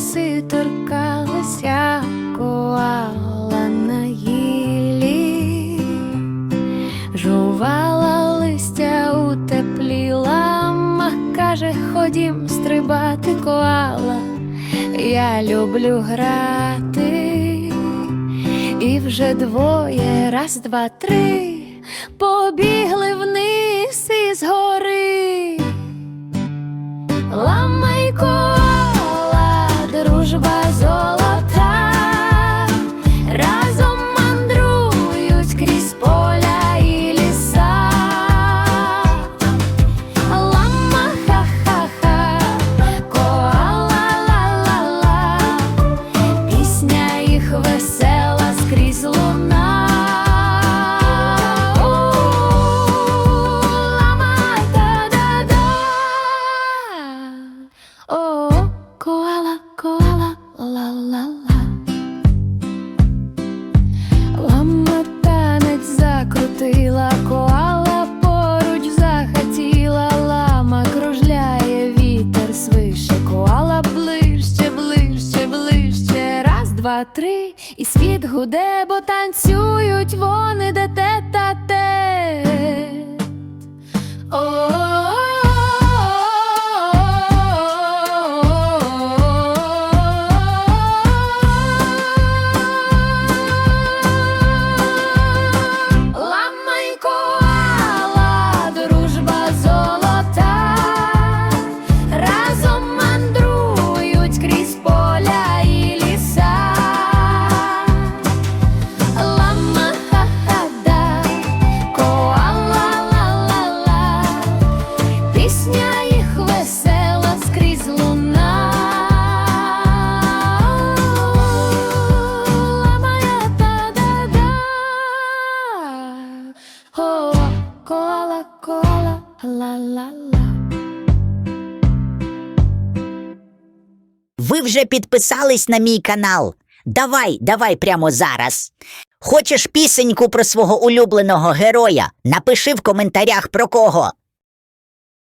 роси торкалася коала на гілі, жувала листя утепліла, ма каже, ходім стрибати коала. Я люблю грати, і вже двоє, раз, два, три, побігли вниз коала, ла-ла-ла. Лама танець закрутила, коала поруч захотіла, лама кружляє, вітер свише, коала ближче, ближче, ближче. Раз, два, три, і світ гуде, бо танцюють вони де те та О, кола, кола, ла-ла-ла. Ви вже підписались на мій канал. Давай, давай прямо зараз. Хочеш пісеньку про свого улюбленого героя? Напиши в коментарях про кого.